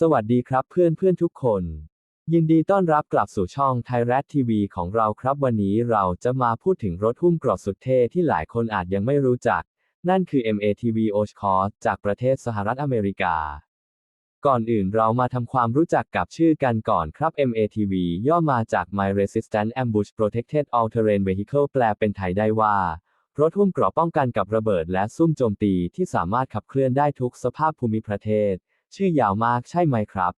สวัสดีครับเพื่อนเพื่อนทุกคน ยินดีต้อนรับกลับสู่ช่องไทยรัฐทีวีของเราครับวันนี้เราจะมาพูดถึงรถหุ้มกรอบสุดเท่ที่หลายคนอาจยังไม่รู้จัก นั่นคือ MATV o s c o r จากประเทศสหรัฐอเมริกา ก่อนอื่นเรามาทำความรู้จักกับชื่อกันก่อนครับ MATV ย่อมาจาก My Resistant Ambush Protected All Terrain Vehicle แปลเป็นไทยได้ว่ารถหุ้มเกราะป้องกันกับระเบิดและซุ่มโจมตีที่สามารถขับเคลื่อนได้ทุกสภาพภูมิประเทศ ชื่อยาวมากใช่ไหมครับ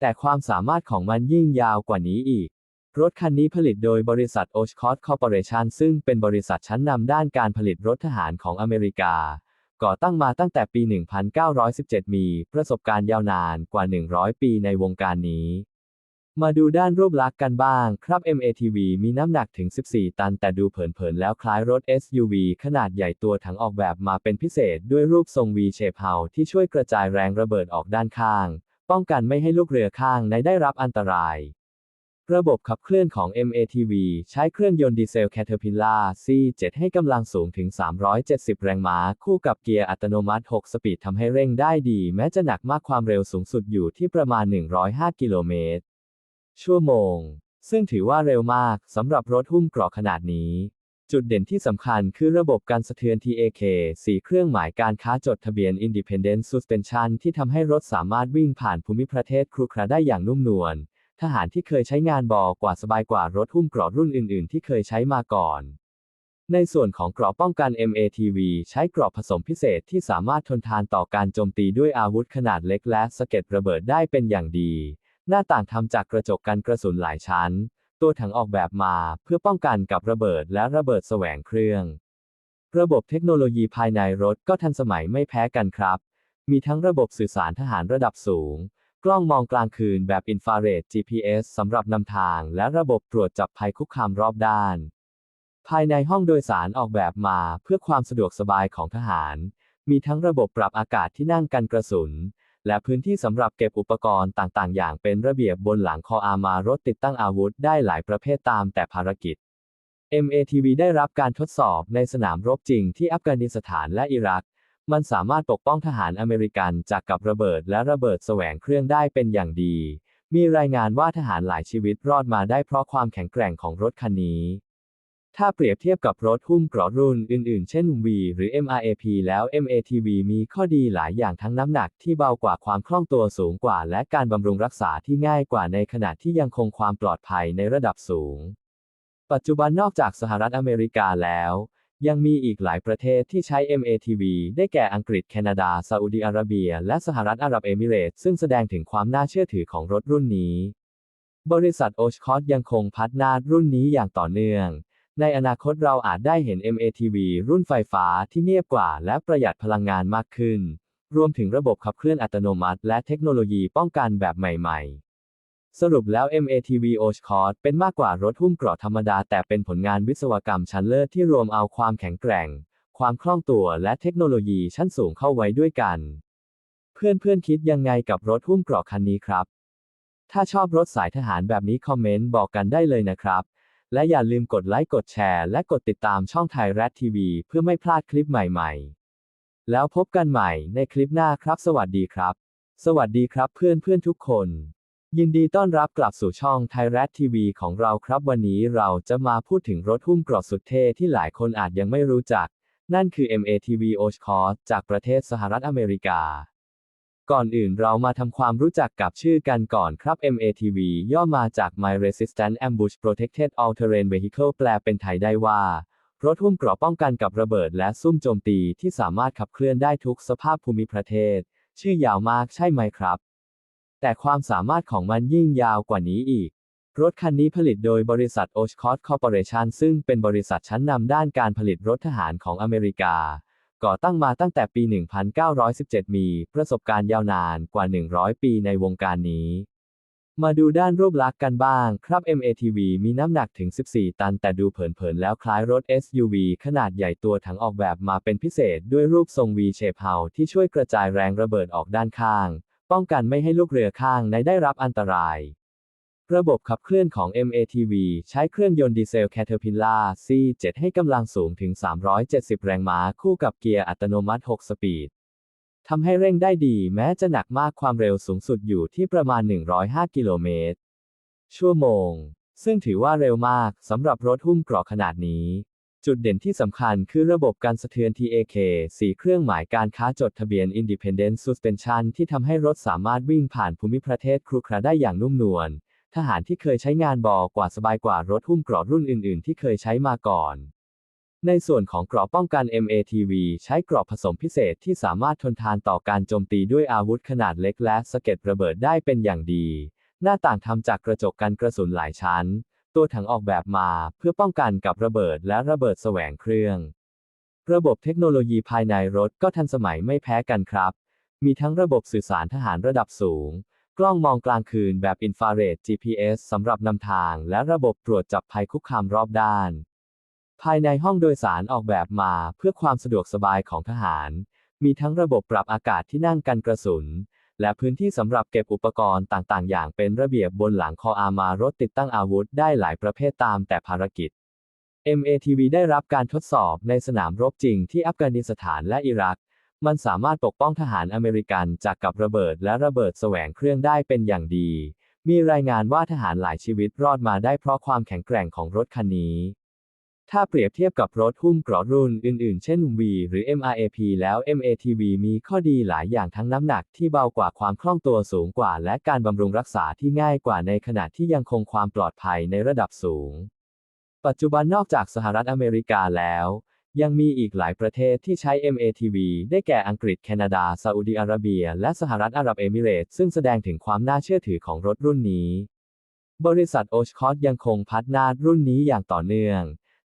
แต่ความสามารถของมันยิ่งยาวกว่านี้อีก รถคันนี้ผลิตโดยบริษัท Oshkosh Corporation ซึ่งเป็นบริษัทชั้นนำด้านการผลิตรถทหารของอเมริกา ก่อตั้งมาตั้งแต่ปี 1917 มีประสบการณ์ยาวนานกว่า 100 ปีในวงการนี้ มาดูด้านรูปลักษณ์กันบ้าง ครับ MATV มีน้ำหนักถึง 14 ตัน แต่ดูเผินๆ แล้วคล้ายรถ SUV ขนาดใหญ่ตัวถังออกแบบมาเป็นพิเศษด้วยรูปทรง V shape เฮาที่ช่วยกระจายแรงระเบิดออกด้านข้าง ป้องกันไม่ให้ลูกเรือข้างในได้รับอันตราย ระบบขับเคลื่อนของ MATV ใช้เครื่องยนต์ดีเซล Caterpillar C7 ให้กำลังสูงถึง 370 แรงม้า คู่กับเกียร์อัตโนมัติ 6 สปีดทำให้เร่งได้ดี แม้จะหนักมากความเร็วสูงสุดอยู่ที่ประมาณ 105 กิโลเมตร ชั่วโมง ซึ่งถือว่าเร็วมากสำหรับรถหุ้มเกราะขนาดนี้ จุดเด่นที่สำคัญคือระบบการสะเทือน TAK สีเครื่องหมายการค้าจดทะเบียน Independent Suspension ที่ทำให้รถสามารถวิ่งผ่านภูมิประเทศครุขระได้อย่างนุ่มนวลทหารที่เคยใช้งานบอกว่าสบายกว่ารถหุ้มเกราะรุ่นอื่น ๆ ที่เคยใช้มาก่อน ในส่วนของเกราะป้องกัน MATV ใช้เกราะผสมพิเศษที่สามารถทนทานต่อการโจมตีด้วยอาวุธขนาดเล็กและสะเก็ดระเบิดได้เป็นอย่างดี หน้าต่างทำจากกระจกกันกระสุนหลายชั้น ตัวถังออกแบบมาเพื่อป้องกันกับระเบิดและระเบิดแสวงเครื่อง ระบบเทคโนโลยีภายในรถก็ทันสมัยไม่แพ้กันครับ มีทั้งระบบสื่อสารทหารระดับสูง กล้องมองกลางคืนแบบอินฟราเรด GPS สำหรับนำทาง และระบบตรวจจับภัยคุกคามรอบด้าน ภายในห้องโดยสารออกแบบมาเพื่อความสะดวกสบายของทหาร มีทั้งระบบปรับอากาศที่นั่งกันกระสุน และพื้นที่สำหรับเก็บอุปกรณ์ต่างๆ อย่างเป็นระเบียบบนหลังคออามารถติดตั้งอาวุธได้หลายประเภทตามแต่ภารกิจ MATV ได้รับการทดสอบในสนามรบจริงที่อัฟกานิสถานและอิรัก มันสามารถปกป้องทหารอเมริกันจากกับระเบิดและระเบิดแสวงเครื่องได้เป็นอย่างดี มีรายงานว่าทหารหลายชีวิตรอดมาได้เพราะความแข็งแกร่งของรถคันนี้ ถ้าเปรียบเทียบกับรถหุ้มเกราะรุ่นอื่นๆ เช่น V หรือ MRAP แล้ว MATV มีข้อดีหลายอย่างทั้งน้ำหนักที่เบากว่าความคล่องตัวสูงกว่า และการบำรุงรักษาที่ง่ายกว่าในขณะที่ยังคงความปลอดภัยในระดับสูง ปัจจุบันนอกจากสหรัฐอเมริกาแล้ว ยังมีอีกหลายประเทศที่ใช้ MATV ได้แก่อังกฤษแคนาดาซาอุดิอาระเบีย และสหรัฐอาหรับเอมิเรตส์ซึ่งแสดงถึงความน่าเชื่อถือของรถรุ่นนี้ บริษัทโอชคอสยังคงพัฒนารุ่นนี้อย่างต่อเนื่อง ในอนาคตเราอาจได้เห็น MATV รุ่นไฟฟ้าที่เงียบกว่า และประหยัดพลังงานมากขึ้น รวมถึงระบบขับเคลื่อนอัตโนมัติ และเทคโนโลยีป้องกันแบบใหม่ๆ สรุปแล้ว MATV Oshkosh เป็นมากกว่ารถหุ้มเกราะธรรมดา แต่เป็นผลงานวิศวกรรมชั้นเลิศที่รวมเอาความแข็งแกร่ง ความคล่องตัวและเทคโนโลยีชั้นสูงเข้าไว้ด้วยกัน เพื่อนๆคิดยังไงกับรถหุ้มเกราะคันนี้ครับ ถ้าชอบรถสายทหารแบบนี้คอมเมนต์บอกกันได้เลยนะครับ และอย่าลืมกดไลค์กดแชร์และกดติดตามช่องไทยรัฐทีวีเพื่อไม่พลาดคลิปใหม่ๆ แล้วพบกันใหม่ในคลิปหน้าครับ สวัสดีครับ สวัสดีครับเพื่อนเพื่อนทุกคน ยินดีต้อนรับกลับสู่ช่องไทยรัฐทีวีของเราครับวันนี้เราจะมาพูดถึงรถหุ้มเกราะสุดเท่ที่หลายคนอาจยังไม่รู้จัก นั่นคือ MATV Oshkosh จากประเทศสหรัฐอเมริกา ก่อนอื่นเรามาทำความรู้จักกับชื่อกันก่อนครับ MATV ย่อมาจาก My Resistant Ambush Protected All Terrain Vehicle แปลเป็นไทยได้ว่า รถหุ้มเกราะป้องกันกับระเบิดและซุ่มโจมตีที่สามารถขับเคลื่อนได้ทุกสภาพภูมิประเทศ ชื่อยาวมากใช่ไหมครับ แต่ความสามารถของมันยิ่งยาวกว่านี้อีก รถคันนี้ผลิตโดยบริษัท Oshkosh Corporation ซึ่งเป็นบริษัทชั้นนำด้านการผลิตรถทหารของอเมริกา ก่อตั้งมาตั้งแต่ปี 1917 มีประสบการณ์ยาวนานกว่า 100 ปีในวงการนี้ มาดูด้านรูปลักษณ์กันบ้าง ครับ MATV มีน้ำหนักถึง 14 ตัน แต่ดูเผินๆ แล้วคล้ายรถ SUV ขนาดใหญ่ตัวถังออกแบบมาเป็นพิเศษด้วยรูปทรง V shape เฮาที่ช่วยกระจายแรงระเบิดออกด้านข้าง ป้องกันไม่ให้ลูกเรือข้างในได้รับอันตราย ระบบขับเคลื่อนของ MATV ใช้เครื่องยนต์ดีเซล Caterpillar C7 ให้กำลังสูงถึง 370 แรงม้าคู่กับเกียร์อัตโนมัติ 6 สปีด ทำให้เร่งได้ดีแม้จะหนักมากความเร็วสูงสุดอยู่ที่ประมาณ 105 กิโลเมตร ชั่วโมง ซึ่งถือว่าเร็วมากสำหรับรถหุ้มเกราะขนาดนี้ จุดเด่นที่สำคัญคือระบบการสะเทือน TAK สีเครื่องหมายการค้าจดทะเบียน Independent Suspension ที่ทำให้รถสามารถวิ่งผ่านภูมิประเทศครุขระได้อย่างนุ่มนวล ทหารที่เคยใช้งานบอกว่าสบายกว่ารถหุ้มเกราะรุ่นอื่น ๆ ที่เคยใช้มาก่อน ในส่วนของเกราะป้องกัน MATV ใช้เกราะผสมพิเศษที่สามารถทนทานต่อการโจมตีด้วยอาวุธขนาดเล็กและสะเก็ดระเบิดได้เป็นอย่างดี หน้าต่างทำจากกระจกกันกระสุนหลายชั้น ตัวถังออกแบบมาเพื่อป้องกันกับระเบิดและระเบิดแสวงเครื่อง ระบบเทคโนโลยีภายในรถก็ทันสมัยไม่แพ้กันครับ มีทั้งระบบสื่อสารทหารระดับสูง กล้องมองกลางคืนแบบอินฟราเรด GPS สำหรับนำทางและระบบตรวจจับภัยคุกคามรอบด้าน ภายในห้องโดยสารออกแบบมาเพื่อความสะดวกสบายของทหาร มีทั้งระบบปรับอากาศที่นั่งกันกระสุน และพื้นที่สำหรับเก็บอุปกรณ์ต่างๆ อย่างเป็นระเบียบบนหลังคออามารถติดตั้งอาวุธได้หลายประเภทตามแต่ภารกิจ MATV ได้รับการทดสอบในสนามรบจริงที่อัฟกานิสถานและอิรัก มันสามารถปกป้องทหารอเมริกันจากกับระเบิดและระเบิดแสวงเครื่องได้เป็นอย่างดี มีรายงานว่าทหารหลายชีวิตรอดมาได้เพราะความแข็งแกร่งของรถคันนี้ ถ้าเปรียบเทียบกับรถหุ้มเกราะรุ่นอื่นๆ เช่น V หรือ MRAP แล้ว MATV มีข้อดีหลายอย่างทั้งน้ำหนักที่เบากว่าความคล่องตัวสูงกว่า และการบำรุงรักษาที่ง่ายกว่าในขณะที่ยังคงความปลอดภัยในระดับสูง ปัจจุบันนอกจากสหรัฐอเมริกาแล้ว ยังมีอีกหลายประเทศที่ใช้ MATV ได้แก่อังกฤษแคนาดาซาอุดิอาระเบีย และสหรัฐอาหรับเอมิเรตส์ซึ่งแสดงถึงความน่าเชื่อถือของรถรุ่นนี้ บริษัทโอชคอตยังคงพัฒนารุ่นนี้อย่างต่อเนื่อง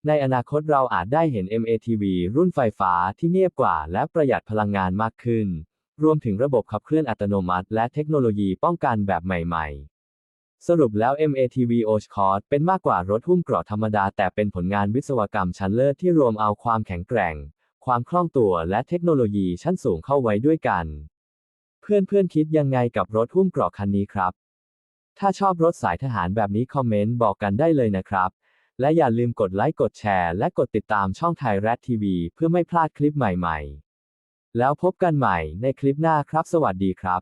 ในอนาคตเราอาจได้เห็น MATV รุ่นไฟฟ้าที่เงียบกว่า และประหยัดพลังงานมากขึ้น รวมถึงระบบขับเคลื่อนอัตโนมัติ และเทคโนโลยีป้องกันแบบใหม่ ๆ สรุปแล้ว MATV o s c o t เป็นมากกว่ารถหุ้มเกราะธรรมดา แต่เป็นผลงานวิศวกรรมชั้นเลิศที่รวมเอาความแข็งแกร่ง ความคล่องตัวและเทคโนโลยีชั้นสูงเข้าไว้ด้วยกัน เพื่อนๆคิดยังไงกับรถหุ้มเกราะคันนี้ครับ ถ้าชอบรถสายทหารแบบนี้คอมเมนต์บอกกันได้เลยนะครับ และอย่าลืมกดไลค์กดแชร์ และกดติดตามช่องไทยแรดทีวีเพื่อไม่พลาดคลิปใหม่ ๆ แล้วพบกันใหม่ในคลิปหน้าครับ สวัสดีครับ